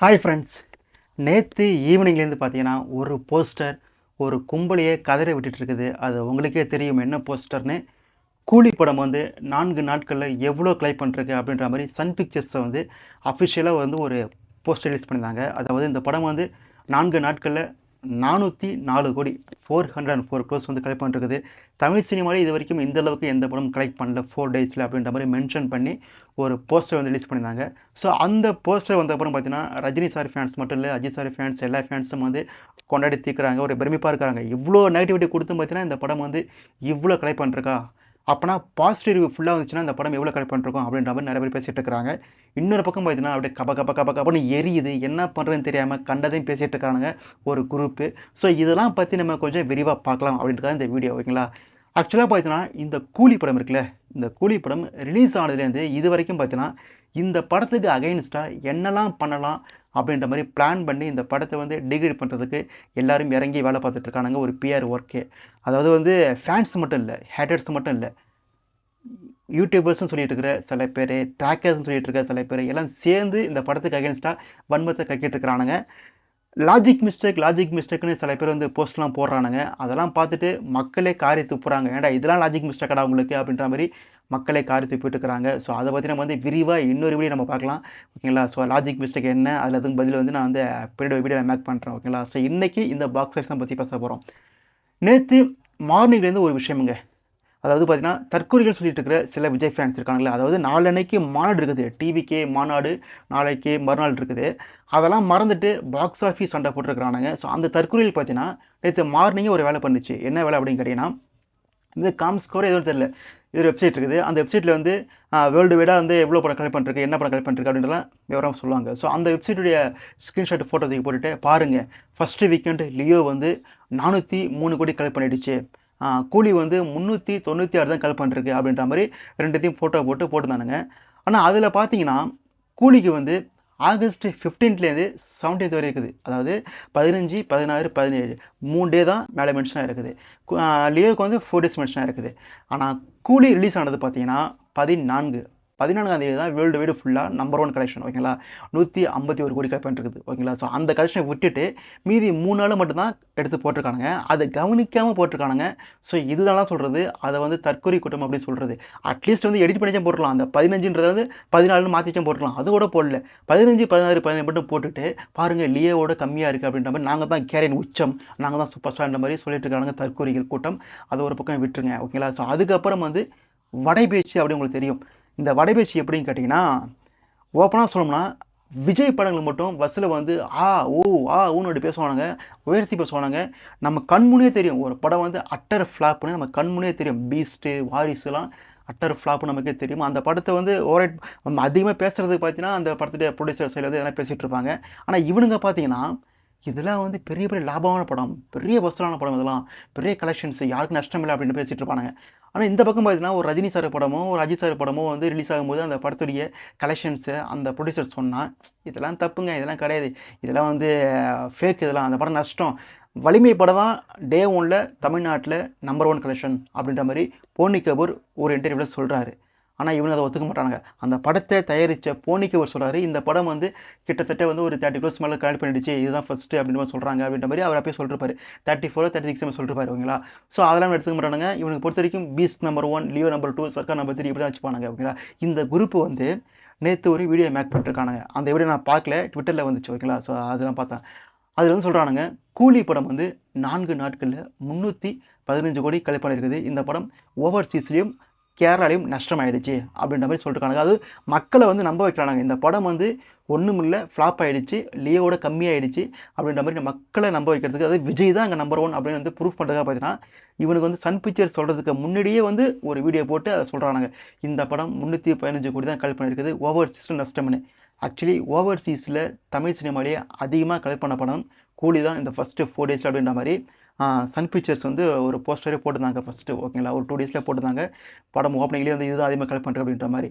Hi friends நேற்று ஈவினிங்லேருந்து பார்த்தீங்கன்னா ஒரு போஸ்டர் ஒரு கும்பலையே கதற விட்டுட்டுருக்குது அது உங்களுக்கே தெரியும் என்ன போஸ்டர்னு கூலி படம் வந்து நான்கு நாட்களில் எவ்வளோ கிளை பண்ணிருக்கு அப்படின்ற மாதிரி சன் பிக்சர்ஸை வந்து அஃபிஷியலாக வந்து ஒரு போஸ்டர் ரிலீஸ் பண்ணியிருந்தாங்க. அதாவது இந்த படம் வந்து நான்கு நாட்களில் நானூற்றி நாலு கோடி four hundred and four crores வந்து கலெக்ட் பண்ணிருக்குது தமிழ் சினிமாவில் இது வரைக்கும் இந்த அளவுக்கு எந்த படம் கலெக்ட் பண்ணல. ஃபோர் டேஸில் அப்படின்ற மாதிரி மென்ஷன் பண்ணி ஒரு போஸ்டர் வந்து ரிலீஸ் பண்ணியிருந்தாங்க. ஸோ அந்த போஸ்டர் வந்த அப்புறம் பார்த்தீங்கன்னா ரஜினி சார் ஃபேன்ஸ் மட்டும் இல்லை அஜித் சார் ஃபேன்ஸ் எல்லா ஃபேன்ஸும் வந்து கொண்டாடி தீர்க்குறாங்க. ஒரு பெருமிப்பாக இருக்கிறாங்க இவ்வளோ நெகட்டிவிட்டி கொடுத்தும் பார்த்தீங்கன்னா இந்த படம் வந்து இவ்வளோ கலெக்ட் பண்ணிருக்கா. அப்போனா பாசிட்டிவ் ரிவ்யூ ஃபுல்லாக வந்துச்சுன்னா அந்த படம் எவ்வளோ கலெக்ட் பண்ணிருக்கோம் அப்படின்ற மாதிரி நிறைய பேர் பேசிகிட்டு இருக்காங்க இன்னொரு பக்கம் பார்த்தீங்கன்னா அப்படியே கப கப கப கபன்னு எரியுது. என்ன பண்ணுறதுன்னு தெரியாமல் கண்டதையும் பேசிகிட்டு இருக்கானுங்க ஒரு குரூப்பு ஸோ இதெல்லாம் பற்றி நம்ம கொஞ்சம் விரிவாக பார்க்கலாம் அப்படின்றத இந்த வீடியோ ஓகேங்களா? ஆக்சுவலாக பார்த்தீங்கன்னா இந்த கூலி படம் இருக்குல்ல இந்த கூலி படம் ரிலீஸ் ஆனதுலேருந்து இது வரைக்கும் பார்த்தீங்கன்னா இந்த படத்துக்கு அகைன்ஸ்டாக என்னெல்லாம் பண்ணலாம் அப்படின்ற மாதிரி பிளான் பண்ணி இந்த படத்தை வந்து டிகிரி பண்ணுறதுக்கு எல்லாரும் இறங்கி வேலை பார்த்துட்ருக்கானுங்க ஒரு பிஆர் ஒர்க்கே அதாவது வந்து ஃபேன்ஸ் மட்டும் இல்லை ஹேட்டர்ஸ் மட்டும் இல்லை. யூடியூபர்ஸ்னு சொல்லிட்டு இருக்கிற சில பேர் ட்ராக்கர்ஸ்னு சொல்லிட்டு இருக்கிற சில பேர் எல்லாம் சேர்ந்து இந்த படத்துக்கு அகேன்ஸ்டாக வன்மத்தை கக்கிட்டு இருக்கிறானுங்க. லாஜிக் மிஸ்டேக் லாஜிக் மிஸ்டேக்னு சில பேர் வந்து போஸ்ட்லாம் போடுறானுங்க. அதெல்லாம் பார்த்துட்டு மக்களே காரி துப்புறாங்க. ஏன்டா இதெல்லாம் லாஜிக் மிஸ்டேக்கடா உங்களுக்கு? அப்படின்ற மாதிரி மக்களே காரி துப்பிட்டு இருக்கிறாங்க ஸோ அதை பற்றி நம்ம வந்து விரிவாக இன்னொரு வீடியோ நம்ம பார்க்கலாம். ஓகேங்களா ஸோ லாஜிக் மிஸ்டேக் என்ன? அதில் அதுக்கு பதில் வந்து நான் வந்து பெரிய வீடியோ மேக் பண்ணுறேன் ஓகேங்களா ஸோ இன்றைக்கி இந்த பாக்ஸ் ஆஃபீஸை பற்றி பேச போகிறோம் நேற்று மார்னிங்லேருந்து ஒரு விஷயமுங்க அதாவது பார்த்தீங்கன்னா தற்கொலைகள் சொல்லிட்டு இருக்கிற சில விஜய் ஃபேன்ஸ் இருக்காங்களே அதாவது நாளன்னைக்கு மாநாடு இருக்குது. டிவிக்கே மாநாடு நாளைக்கு மறுநாள் இருக்குது. அதெல்லாம் மறந்துட்டு பாக்ஸ் ஆஃபீஸ் சண்டை போட்டிருக்கிறானுங்க. ஸோ அந்த தற்கொலையில் பார்த்தீங்கன்னா நேற்று மார்னிங்கே ஒரு வேலை பண்ணுச்சு. என்ன வேலை அப்படின்னு கேட்டிங்கன்னா இந்த காம்ஸ்கோர் எதுவும் தெரியல. இது ஒரு வெப்சைட் இருக்குது. அந்த வெப்சைட்டில் வந்து வேர்ல்டு வைடாக வந்து எவ்வளோ படம் கலெக்ட் பண்ணிருக்கு என்ன படம் கலெக்ட் பண்ணிருக்கு அப்படின்றலாம் விவரம் சொல்லுவாங்க. ஸோ அந்த வெப்சைட்டுடைய ஸ்க்ரீன்ஷாட் ஃபோட்டோ தூக்கி போட்டுட்டு பாருங்கள் ஃபஸ்ட்டு வீக்கெண்ட் லியோ வந்து நானூற்றி மூணு கோடி கலெக்ட் பண்ணிடுச்சு. கூலி வந்து முந்நூற்றி தொண்ணூற்றி ஆறு தான் கலெக்ட் பண்ணிருக்கு அப்படின்ற மாதிரி ரெண்டுத்தையும் ஃபோட்டோ போட்டு போட்டுருந்தானுங்க. ஆனால் அதில் பார்த்தீங்கன்னா கூலிக்கு வந்து ஆகஸ்ட் ஃபிஃப்டீன்த்லேருந்து செவன்டீன்த் வரை இருக்குது. அதாவது பதினஞ்சு பதினாறு பதினேழு மூணு டே தான் மேலே மென்ஷனாக இருக்குது. லியோவுக்கு வந்து ஃபோர் டேஸ் மென்ஷனாக இருக்குது. ஆனால் கூலி ரிலீஸ் ஆனது பார்த்தீங்கன்னா பதினான்கு. பதினான்காம் தேதி தான் வேர்ல்டு வைடு ஃபுல்லாக நம்பர் ஒன் கலெக்ஷன் ஓகேங்களா நூற்றி ஐம்பத்தி ஒரு கோடி கலெக்ட் இருக்குது ஓகேங்களா ஸோ அந்த கலெக்ஷனை விட்டுட்டு மீதி மூணு நாள் மட்டும்தான் எடுத்து போட்டிருக்கானுங்க. அதை கவனிக்காமல் போட்டிருக்கானுங்க. ஸோ இதுதான் சொல்கிறது அதை வந்து தற்கொலை கூட்டம் அப்படின்னு சொல்கிறது அட்லீஸ்ட் வந்து எடிட் பண்ணிச்சும் போட்டுக்கலாம் அந்த பதினஞ்சுன்றதை வந்து பதினாலுன்னு மாற்றிச்சும் போட்டுக்கலாம் அது கூட போடல. பதினஞ்சு பதினாறு பதினேழு மட்டும் போட்டுட்டு பாருங்கள் லியோவோட கம்மியாக இருக்குது அப்படின்ற மாதிரி நாங்கள் தான் கேரின் உச்சம். நாங்கள் தான் சூப்பர் ஸ்டார்ன்ற மாதிரி சொல்லிட்டு இருக்காங்க தற்கொலைகள் கூட்டம். அது ஒரு பக்கம் விட்டுருங்க ஓகேங்களா ஸோ அதுக்கப்புறம் வந்து வடைபேச்சு அப்படி உங்களுக்கு தெரியும். இந்த வடைபேச்சு எப்படின்னு கேட்டிங்கன்னா ஓப்பனாக சொல்லணும்னா விஜய் படங்கள் மட்டும் பஸ்ஸில் வந்து ஆ ஓ ஆ ஊன்னு அப்படி பேசுவானுங்க உயர்த்தி பேசுவானுங்க. நம்ம கண்முனே தெரியும் ஒரு படம் வந்து அட்டர் ஃப்ளாப்னு நம்ம கண்முனே தெரியும். பீஸ்ட்டு வாரிசுலாம் அட்டர் ஃப்ளாப் நமக்கே தெரியும். அந்த படத்தை வந்து ஓரைட் அதிகமாக பேசுகிறதுக்கு பார்த்தீங்கன்னா அந்த படத்துடைய ப்ரொடியூசர் சைடில் வந்து எதனா பேசிகிட்டு இருப்பாங்க. ஆனால் இவனுங்க பார்த்தீங்கன்னா இதெல்லாம் வந்து பெரிய பெரிய லாபமான படம் பெரிய வசூலான படம் இதெல்லாம். பெரிய கலெக்ஷன்ஸ் யாருக்கும் நஷ்டம் இல்லை அப்படின்னு பேசிகிட்டு இருப்பாங்க ஆனால் இந்த பக்கம் பார்த்தீங்கன்னா ஒரு ரஜினி சார் படமோ ஒரு அஜித் சார் படமோ வந்து ரிலீஸ் ஆகும்போது அந்த படத்துடைய கலெக்ஷன்ஸு அந்த ப்ரொடியூசர் சொன்னால் இதெல்லாம் தப்புங்க இதெல்லாம் கிடையாது. இதெல்லாம் வந்து ஃபேக் இதெல்லாம் அந்த படம் நஷ்டம். வலிமை படம் தான் டே ஒனில் தமிழ்நாட்டில் நம்பர் ஒன் கலெக்ஷன் அப்படின்ற மாதிரி போனி கபூர் ஒரு இன்டர்வியூவில் சொல்கிறாரு ஆனால் இவங்க அதை ஒத்துக்க மாட்டாங்க அந்த படத்தை தயாரித்த போனிக்கு அவர் சொல்கிறாரு இந்த படம் வந்து கிட்டத்தட்ட வந்து ஒரு தேர்ட்டி க்ளோஸ் மேலே கனெக்ட் பண்ணிடுச்சு இதுதான் ஃபஸ்ட்டு அப்படின்ற மாதிரி சொல்கிறாங்க அப்படின்ற மாதிரி அவர் அப்பயே சொல்லிருப்பாரு. தேர்ட்டி ஃபோர் தேர்ட்டி சிக்ஸ் சொல்லிருப்பாரு ஓகேங்களா? ஸோ அதெல்லாம் எடுத்துக்க மாட்டாங்க இவனுக்கு பொறுத்த வரைக்கும் Beast number one Leo number two Sarkar number three இப்படி தான் வச்சுப்பாங்க ஓகேங்களா? இந்த குரூப் வந்து நேற்று ஒரு வீடியோ மேக் பண்ணிட்டுருக்கானுங்க அந்த வீடியோ நான் பார்க்கல ட்விட்டரில் வந்துச்சு ஓகேங்களா? ஸோ அதெல்லாம் பார்த்தேன். அதில் வந்து சொல்கிறானுங்க கூலி படம் வந்து நான்கு நாட்களில் முந்நூற்றி பதினஞ்சு கோடி கலெக்ட் பண்ணியிருக்குது இந்த படம் ஓவர்சீஸ்லேயும் கேரளாலையும் நஷ்டமாயிடுச்சு அப்படின்ற மாதிரி சொல்லிட்டுருக்காங்க அது மக்களை வந்து நம்ப வைக்கிறாங்க இந்த படம் வந்து ஒன்றும் இல்லை ஃப்ளாப் ஆகிடுச்சு லியோட கம்மியாயிடுச்சு அப்படின்ற மாதிரி மக்களை நம்ப வைக்கிறதுக்கு. அது விஜய் தான் அங்கே நம்பர் ஒன் அப்படின்னு வந்து ப்ரூஃப் பண்ணுறதுக்காக பார்த்தீங்கன்னா இவனுக்கு வந்து சன் பிக்சர் சொல்கிறதுக்கு முன்னாடியே வந்து ஒரு வீடியோ போட்டு அதை சொல்கிறாங்க இந்த படம் முந்நூற்றி பதினஞ்சு கோடி தான் கலெக்ட் பண்ணியிருக்குது. ஓவர்சீஸில் நஷ்டம்னு. ஆக்சுவலி ஓவர்சீஸில் தமிழ் சினிமாலேயே அதிகமாக கலெக்ட் பண்ண படம் கூலி தான் இந்த ஃபஸ்ட்டு ஃபோர் டேஸில் அப்படின்ற மாதிரி. சன் பிக்சர்ஸ் வந்து ஒரு போஸ்டரே போட்டிருந்தாங்க ஃபஸ்ட்டு ஓகேங்களா? ஒரு டூ டேஸில் போட்டிருந்தாங்க. படம் ஓப்பனிங்லேயே வந்து இதுதான் அதிகமாக கலெக்ட் பண்ணுறேன் அப்படின்ற மாதிரி.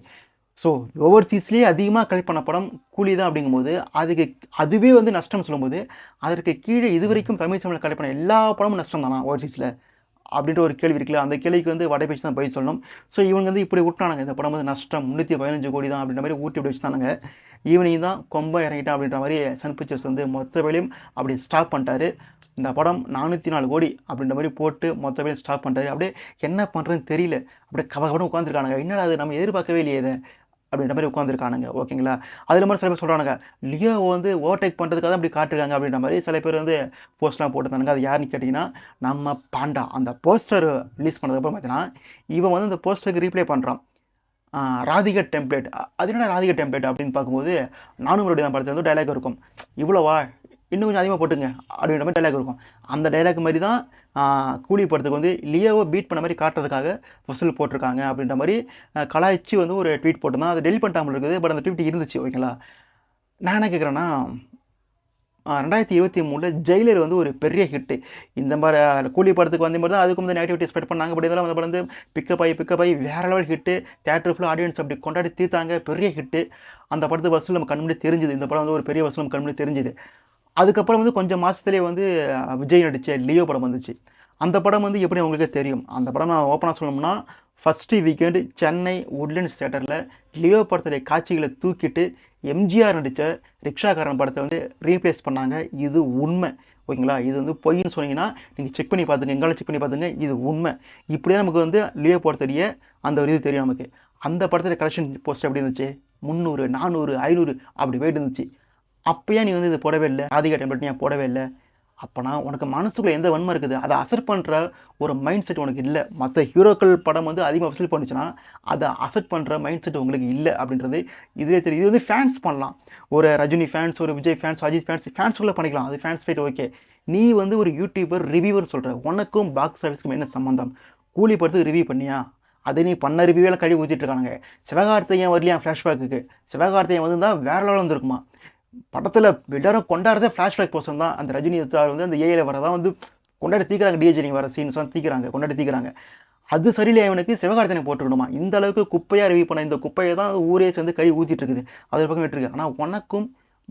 ஸோ ஓவர்சீஸ்லேயே அதிகமாக கலெக்ட் பண்ண படம் கூலி தான் அப்படிங்கும்போது அதுக்கு அதுவே வந்து நஷ்டம் சொல்லும்போது அதற்கு கீழே இது வரைக்கும் தமிழ் சினிமாவில் கலெக்ட் பண்ண எல்லா படமும் நஷ்டம் தானா ஓவர்சீஸில் அப்படின்ற ஒரு கேள்வி இருக்குல்ல அந்த கேள்விக்கு வந்து வடைபேச்சு தான் பதில் சொல்லணும். ஸோ இவங்க வந்து இப்படி ஊட்டினாங்க இந்த படம் வந்து நஷ்டம் முந்நூற்றி பதினஞ்சு கோடி தான் அப்படின்ற மாதிரி ஊட்டி இப்படி வச்சுட்டானுங்க. ஈவினிங் தான் கொம்ப இறங்கிட்டான் அப்படின்ற மாதிரி சன் பிக்சர்ஸ் வந்து மொத்த வேலையும் அப்படி ஸ்டாப் பண்ணிட்டாரு. இந்த படம் நானூற்றி நாலு கோடி அப்படின்ற மாதிரி போட்டு மொத்த வேலையும் ஸ்டாப் பண்ணிட்டாரு. அப்படியே என்ன பண்ணுறதுன்னு தெரியல. அப்படியே கவகடம் உட்காந்துருக்கானுங்க என்னடா அது நம்ம எதிர்பார்க்கவே இல்லையே இதை. அப்படின்ற மாதிரி உட்காந்துருக்கானுங்க ஓகேங்களா? அதில் மாதிரி சில பேர் சொல்கிறானுங்க லியோ வந்து ஓவர்டேக் பண்ணுறதுக்காக தான் அப்படி காட்டுறாங்க அப்படின்ற மாதிரி சில பேர் வந்து போஸ்ட்லாம் போட்டுருந்தானுங்க. அது யாருன்னு கேட்டிங்கன்னா நம்ம பாண்டா. அந்த போஸ்டர் ரிலீஸ் பண்ணதுக்கப்புறம் பார்த்தீங்கன்னா இவன் வந்து அந்த போஸ்டருக்கு ரீப்ளே பண்ணுறான் ராதிகா டெம்ப்ளேட் அது என்ன ராதிகா டெம்ப்ளேட் அப்படின்னு பார்க்கும்போது நானும் மறுபடியும் தான் படத்தில் வந்து டைலாக் இருக்கும். இவ்வளோவா? இன்னும் கொஞ்சம் அதிகமாக போட்டுங்க. அப்படின்ற மாதிரி டைலாக் இருக்கும். அந்த டைலாக் மாதிரி தான் கூலி படத்துக்கு வந்து லியோவை பீட் பண்ண மாதிரி காட்டுறதுக்காக வசூல் போட்டிருக்காங்க அப்படின்ற மாதிரி கலாய்ச்சி வந்து ஒரு ட்வீட் போட்டிருந்தான் அது டெலிட் பண்ணிட்டாமல் இருக்குது. பட் அந்த ட்வீட் இருந்துச்சு ஓகேங்களா நான் என்ன கேட்குறேன்னா ரெண்டாயிரத்தி இருபத்தி மூணில் ஜெயிலர் வந்து ஒரு பெரிய ஹிட்டு இந்த மாதிரி கூலி படத்துக்கு வந்த மாதிரி தான் அதுக்கு வந்து நெகட்டிவிட்டி ஸ்ப்ரெட் பண்ணாங்க. அப்படி அந்த படம் வந்து பிக்கப் ஆகி பிக்கப் ஆகி வேறு லெவல் ஹிட்டு தேட்டர் ஃபுல்லாக ஆடியன்ஸ் அப்படி கொண்டாடி தீர்த்தாங்க. பெரிய ஹிட்டு அந்த படத்துக்கு வசூல் நம்ம கண்முடி தெரிஞ்சுது. இந்த படம் வந்து ஒரு பெரிய வசூல் நம்ம கண்முடி தெரிஞ்சுது. அதுக்கப்புறம் வந்து கொஞ்சம் மாதத்துலேயே வந்து விஜய் நடித்த லியோ படம் வந்துச்சு. அந்த படம் வந்து எப்படி உங்களுக்கு தெரியும்? அந்த படம் நான் ஓப்பனாக சொல்லணும்னா ஃபஸ்ட்டு வீக்கெண்டு சென்னை உட்லண்ட்ஸ் தேட்டரில் லியோ படத்துடைய காட்சிகளை தூக்கிட்டு எம்ஜிஆர் நடித்த ரிக்ஷாக்காரன் படத்தை வந்து ரீப்ளேஸ் பண்ணாங்க. இது உண்மை. ஓகேங்களா? இது வந்து பொய்ன்னு சொன்னீங்கன்னா நீங்கள் செக் பண்ணி பார்த்துங்க. எங்களால் செக் பண்ணி பார்த்துங்க. இது உண்மை. இப்படியே நமக்கு வந்து லியோ படத்துடைய அந்த ஒரு இது தெரியும் நமக்கு. அந்த படத்தில் கலெக்ஷன் போஸ்ட் எப்படி இருந்துச்சு? முந்நூறு நானூறு ஐநூறு அப்படி போயிட்டு இருந்துச்சு. அப்போயே நீ வந்து இது போடவே இல்லை. ராதிகா டெம்ப்ளேட் நீ போடவே இல்லை. அப்போனா உனக்கு மனசுக்குள்ளே எந்த வன்மை இருக்குது? அதை அசர் பண்ணுற ஒரு மைண்ட் செட் உனக்கு இல்லை. மற்ற ஹீரோக்கள் படம் வந்து அதிகமாக வசூல் பண்ணுச்சுன்னா அதை அசெப்ட் பண்ணுற மைண்ட் செட் உங்களுக்கு இல்லை அப்படின்றது இதுவே தெரியும். இது வந்து ஃபேன்ஸ் பண்ணலாம். ஒரு ரஜினி ஃபேன்ஸ் ஒரு விஜய் ஃபேன்ஸ் அஜித் ஃபேன்ஸ் ஃபேன்ஸ்குள்ளே பண்ணிக்கலாம். அது ஃபேன்ஸ் ஃபைட் ஓகே நீ வந்து ஒரு யூடியூபர் ரிவ்யூவர் சொல்கிற உனக்கும் பாக்ஸ் ஆஃபீஸ்க்கும் என்ன சம்மந்தம் கூலி படத்துக்கு ரிவ்யூ பண்ணியா? அதை நீ பண்ண ரிவ்யூவில் கழுவி ஊற்றிட்டு இருக்கானுங்க. சிவகார்த்தை ஏன் வரலையா ஃப்ளாஷ்பேக்குக்கு சிவகார்த்தை வந்து தான் வேற லெவலில் வந்திருக்குமா? படத்தில் எல்லாரும் கொண்டாடுறதே ஃப்ளாஷ்பேக் போர்ஷன் தான். அந்த ரஜினி சார் வந்து அந்த ஏஐயில் வரதான் வந்து கொண்டாடி தீக்கிறாங்க. டிஜே வர சீன்ஸ் தான் தீக்கிறாங்க கொண்டாடி தீக்கிறாங்க. அது சரியில்லை அவனுக்கு சிவகார்த்தனை போட்டுக்கணுமா இந்த அளவுக்கு குப்பையாக ரிவியூ பண்ண இந்த குப்பையை தான் ஊரே சேர்ந்து கறி ஊற்றிட்டு இருக்குது. அது பக்கம் விட்டுருக்கு ஆனால் உனக்கும்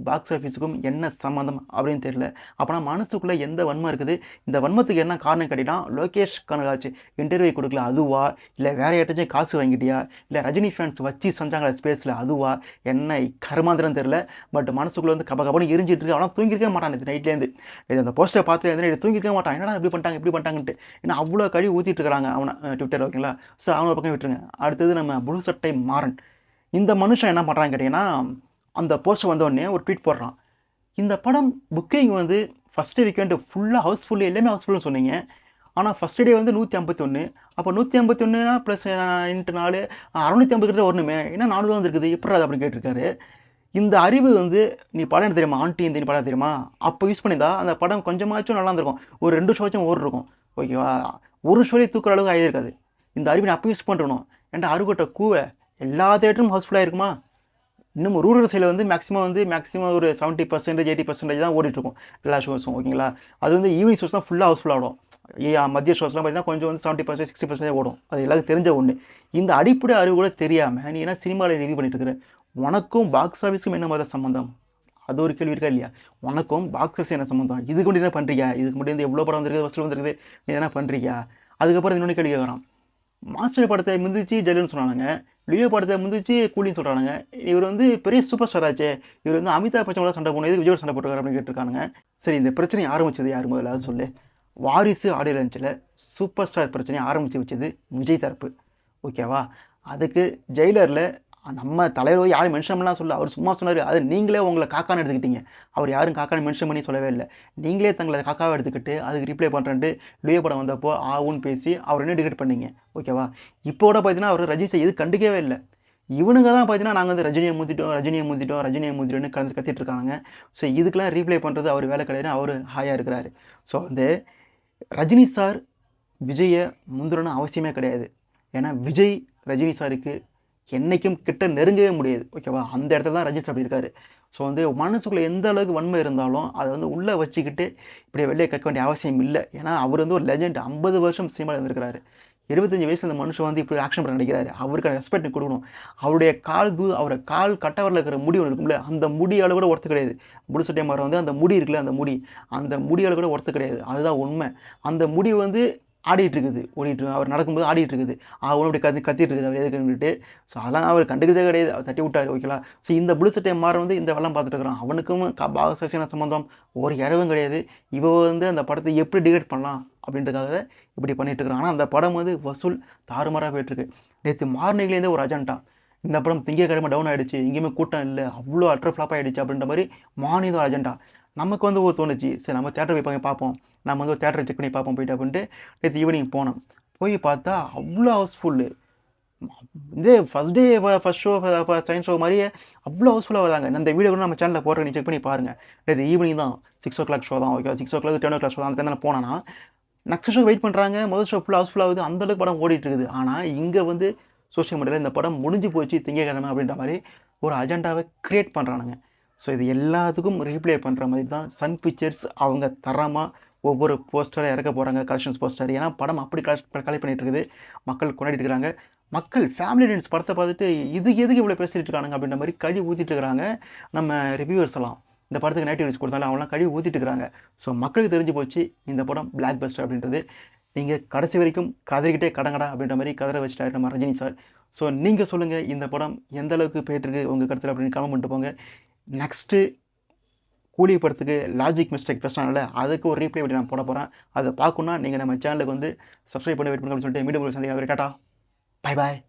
பாக்ஸ் ஆஃபீஸுக்கும் என்ன சம்மந்தம் அப்படின்னு தெரியல. அப்போனா மனசுக்குள்ளே எந்த வன்மம் இருக்குது? இந்த வன்மத்துக்கு என்ன காரணம் கேட்டினா லோகேஷ் கனகாச்சு இன்டர்வியூ கொடுக்கல அதுவா? இல்லை வேறு யார்ட்டாச்சும் காசு வாங்கிட்டியா? இல்லை ரஜினி ஃபேன்ஸ் வச்சு செஞ்சாங்களா ஸ்பேஸில் அதுவா? என்ன கருமாந்திரம் தெரில பட் மனசுக்குள்ளே வந்து கப கபன்னு எரிஞ்சிட்டு இருக்கு. ஆனால் தூங்கிருக்கவே மாட்டான் இது நைட்லேருந்து இது அந்த போஸ்டரை பார்த்து எந்த தூங்கிருக்கவே மாட்டான். என்னடா இப்படி பண்ணிட்டாங்க இப்படி பண்ணிட்டாங்கன்ட்டு. ஏன்னா அவ்வளோ கழுவி ஊற்றிட்டு இருக்கிறாங்க அவனை ட்விட்டர் ஓகேங்களா? ஸோ அவனை பக்கம் விட்டுருங்க. அடுத்தது நம்ம புழு சட்டை மாறன். இந்த மனுஷன் என்ன பண்ணுறான்னு கேட்டிங்கன்னா அந்த போஸ்டர் வந்தோடனே ஒரு ட்வீட் போடுறான். இந்த படம் புக்கிங் வந்து ஃபஸ்ட்டு வீக்கெண்டு ஃபுல்லாக ஹவுஸ்ஃபுல்லு எல்லாமே ஹவுஸ்ஃபுல்னு சொன்னீங்க. ஆனால் ஃபஸ்ட் டே வந்து நூற்றி ஐம்பத்தொன்று அப்போ நூற்றி ஐம்பத்தொன்னுனா ப்ளஸ் இன்ட்டு நாலு அறநூற்றி ஐம்பது கிட்ட வரணுமே. என்ன நானூறு தான் வந்துருக்குது. எப்படி அது அப்படின்னு கேட்டிருக்காரு. இந்த அறிவு வந்து நீ படம் என்ன தெரியுமா? ஆண்டி இந்த படம் தெரியுமா? அப்போ யூஸ் பண்ணியிருந்தா அந்த படம் கொஞ்சமாச்சும் நல்லா இருந்திருக்கும். ஒரு ரெண்டு ஷோச்சும் ஓடி இருக்கும் ஓகேவா? ஒரு ஷோலையும் தூக்குற அளவுக்கு ஆகியிருக்காது இந்த அறிவை நீ அப்போ யூஸ் பண்ணுறணும் ஏன்டா அருகோட்டை கூவை? எல்லா தேட்டரும் ஹவுஸ்ஃபுல்லாக இருக்குமா? இன்னும் ரூரல் சைடில் வந்து மேக்ஸிமம் வந்து மேக்ஸிமம் ஒரு செவன்ட்டி பர்சன்டேஜ் எயிட்டி பர்சன்டேஜ் தான் ஓடிட்டுருக்கும் எல்லா ஷோஸும் ஓகேங்களா அது வந்து ஈவினிங் ஷோஸ் தான் ஃபுல்லாக ஹவுஸ்ஃபுல் ஆகிடும் ஏ, மதிய ஷோஸ்லாம் பார்த்தீங்கன்னா கொஞ்சம் வந்து செவன்ட்டி பர்சன்ட் சிக்ஸ்டி பர்சன்டேஜ் ஓடும். அது எல்லாருக்கும் தெரிஞ்ச ஒன்று இந்த அடிப்படை அறிவு கூட தெரியாமல் நீ என்ன சினிமாவில் ரிவ்யூ பண்ணிட்டு இருக்கிற? உனக்கும் பாக்ஸ் ஆஃபீஸுக்கும் என்ன மாதிரி சம்மந்தம் அது ஒரு கேள்வி இருக்கா இல்லையா? உனக்கும் பாக்ஸ் என்ன சம்மந்தம் இதுக்கு முன்னாடி என்ன பண்ணுறீங்க இதுக்கு முன்னாடி எவ்வளோ படம் வந்திருக்கு? வசூல் வந்திருக்குது. நீ என்ன பண்ணுறியா அதுக்கப்புறம் இன்னொன்று கேள்வி வரான் மாஸ்டர் படத்தை மிந்திச்சு ஜெயிலுன்னு சொன்னாங்க லியோ படத்தை முந்திச்சு கூலின்னு சொல்கிறானுங்க இவர் வந்து பெரிய சூப்பர் ஸ்டாராச்சே இவர் வந்து அமிதாப் பச்சனோட சண்டை போனது விஜய் விஜயோட சண்டை போட்டுருக்காரு அப்படின்னு கேட்டிருக்கானுங்க. சரி இந்த பிரச்சனை ஆரம்பிச்சது யார் முதல்ல? அது சொல்லு. வாரிசு ஆடியோ லஞ்சில் சூப்பர் ஸ்டார் பிரச்சனையை ஆரம்பித்து வச்சது விஜய் தரப்பு. ஓகேவா? அதுக்கு ஜெயிலரில் நம்ம தலைவர் யாரும் மென்ஷன் பண்ணலாம் சொல்ல அவர் சும்மா சொன்னார் அது நீங்களே உங்களை காக்கான்னு எடுத்துக்கிட்டீங்க. அவர் யாரும் காக்கான்னு மென்ஷன் பண்ணி சொல்லவே இல்லை. நீங்களே தங்களை காக்காவை எடுத்துக்கிட்டு அதுக்கு ரிப்ளை பண்ணுறேன்ட்டு லியோ படம் வந்தப்போ ஆவுன்னு பேசி அவர் என்ன டிகிரேட் பண்ணீங்க? ஓகேவா இப்போ கூட பார்த்தீங்கன்னா அவர் ரஜினி சார் எது கண்டுக்கவே இல்லை. இவனுங்க தான் பார்த்தீங்கன்னா நாங்கள் வந்து ரஜினியை முந்திட்டோம் ரஜினியை முந்திட்டோம் ரஜினியை முந்திட்டோம்னு கலந்து கத்திட்டு இருக்காங்க ஸோ இதுக்கெல்லாம் ரீப்ளை பண்ணுறது அவர் வேலை கிடையாது அவர் ஹாயாக இருக்கிறாரு. ஸோ வந்து ரஜினி சார் விஜயை முந்திரணும் அவசியமே கிடையாது. ஏன்னா விஜய் ரஜினி சாருக்கு என்றைக்கும் கிட்ட நெருங்கவே முடியாது. ஓகேவா? அந்த இடத்துல தான் ரஜினி அப்படி இருக்காரு. ஸோ வந்து மனசுக்குள்ளே எந்த அளவுக்கு வன்மை இருந்தாலும் அதை வந்து உள்ளே வச்சுக்கிட்டு இப்படி வெளியே கற்க வேண்டிய அவசியம் இல்லை. ஏன்னா அவர் வந்து ஒரு லெஜெண்ட் ஐம்பது வருஷம் சினிமாவில் இருந்திருக்கிறாரு. எழுபத்தஞ்சு வயசு அந்த மனுஷன் வந்து இப்படி ஆக்ஷன் பண்ண நடிக்கிறாரு. அவருக்கான ரெஸ்பெக்ட் கொடுக்கணும். அவருடைய கால் தூ அவரை கால் கட்டவரில் இருக்கிற முடி ஒன்று இருக்கும்ல அந்த முடி அளவு கூட ஒர்த்து கிடையாது. முடிசட்டை மரம் வந்து அந்த முடி இருக்குல்ல அந்த முடி. அந்த முடி அளவு கூட ஒர்த்து கிடையாது. அதுதான் உண்மை. அந்த முடி வந்து ஆடிட்டு இருக்குது ஓடிட்டு அவர் நடக்கும்போது ஆடிட்டு இருக்குது அவனும் அப்படி கத்தி கத்திட்டு இருக்குது அவர் எதுக்குன்னுட்டு ஸோ அதெல்லாம் அவர் கண்டுக்கிறதே கிடையாது. அவர் தட்டி விட்டார் ஓகேலா ஸோ இந்த புளு சட்டை மாறும் வந்து இந்த வெள்ளம் பார்த்துட்டு இருக்கிறான். அவனுக்கும் பாக பாகசேன சம்மந்தம் ஒரு இரவும் கிடையாது. இவ வந்து அந்த படத்தை எப்படி டிகேட் பண்ணலாம் அப்படின்றதுக்காக இப்படி பண்ணிட்டு இருக்கிறான். ஆனால் அந்த படம் வந்து வசூல் தாறுமாறாக போயிட்டுருக்கு. நேற்று மார்னிங்லேருந்தே ஒரு அஜெண்டா இந்த படம் திங்கக்கிழமை டவுன் ஆகிடுச்சு எங்கேயுமே கூட்டம் இல்லை அவ்வளோ அட்ரஃப்ளாப் ஃப்ளாப் ஆயிடுச்சு அப்படின்ற மாதிரி மார்னிங் ஒரு அஜெண்டா நமக்கு வந்து ஒரு தோணுச்சு சரி நம்ம தேட்டர் போய் பார்ப்போம். நம்ம வந்து ஒரு தேட்டரை செக் பண்ணி பார்ப்போம் போயிட்டு அப்படின்ட்டு நேற்று ஈவினிங் போனோம். போய் பார்த்தா அவ்வளோ ஹவுஸ்ஃபுல்லு இதே first day first show science show மாதிரியே அவ்வளோ ஹவுஸ்ஃபுல்லாக வராங்க. இந்த வீடியோ கூட நம்ம சேனலில் போடுற நீ செக் பண்ணி பாருங்கள் நேற்று ஈவினிங் தான் சிக்ஸ் ஓ கிளாக் ஷோ தான் okay six o'clock ten o'clock show தான் அந்த டைமில் போனேன்னா நெக்ஸ்ட் ஷோ வெயிட் பண்ணுறாங்க முதல் ஷோ ஃபுல்லாக ஹவுஸ்ஃபுல்லாக ஆகுது. அந்த அளவுக்கு படம் ஓடிட்டு இருக்குது. ஆனால் இங்கே வந்து சோஷியல் மீடியாவில் இந்த படம் முடிஞ்சு போச்சு திங்கக்கிழமை அப்படின்ற மாதிரி ஒரு அஜெண்டாவை க்ரியேட் பண்ணுறானுங்க ஸோ இது எல்லாத்துக்கும் ரீப்ளே பண்ணுற மாதிரி தான் சன் பிக்சர்ஸ் அவங்க தரமாக ஒவ்வொரு போஸ்டரை இறக்க போகிறாங்க கலெக்ஷன்ஸ் போஸ்டர் ஏன்னா படம் அப்படி கலெக்ட் கலெக்ட் பண்ணிட்டு இருக்குது மக்கள் கொண்டாடிட்டு இருக்கிறாங்க மக்கள் ஃபேமிலி டென்ஸ் படத்தை பார்த்துட்டு இது எதுக்கு இவ்வளோ பேசிகிட்டு இருக்கானுங்க அப்படின்ற மாதிரி கழி ஊற்றிட்டு இருக்கிறாங்க நம்ம ரிவ்யூவர்ஸ் எல்லாம். இந்த படத்துக்கு நெகட்டிவ் ரிவ்யூஸ் கொடுத்தாலும் அவங்களாம் கழுவி ஊற்றிட்டு இருக்கிறாங்க ஸோ மக்களுக்கு தெரிஞ்சு போச்சு இந்த படம் பிளாக் பஸ்டர் அப்படின்றது. நீங்கள் கடைசி வரைக்கும் கதறிக்கிட்டே கடங்கடா அப்படின்ற மாதிரி கதற வச்சுட்டாரு நம்ம ரஜினி சார். ஸோ நீங்கள் சொல்லுங்கள் இந்த படம் எந்த அளவுக்கு போயிட்டுருக்கு உங்கள் கருத்தில் அப்படின்னு கமெண்ட் பண்ணிட்டு போங்க. நெக்ஸ்ட்டு கூலி படத்துக்கு லாஜிக் மிஸ்டேக் பேசினால அதுக்கு ஒரு ரீப்ளே வீடியோ நான் போட போகிறேன் அதை பார்க்கணுன்னா நீங்கள் நம்ம சேனலுக்கு வந்து சப்ஸ்கிரைப் பண்ணி வெயிட் பண்ணி சொல்லிட்டு மீண்டும் ஒரு சந்திக்கிறேன். Tata bye bye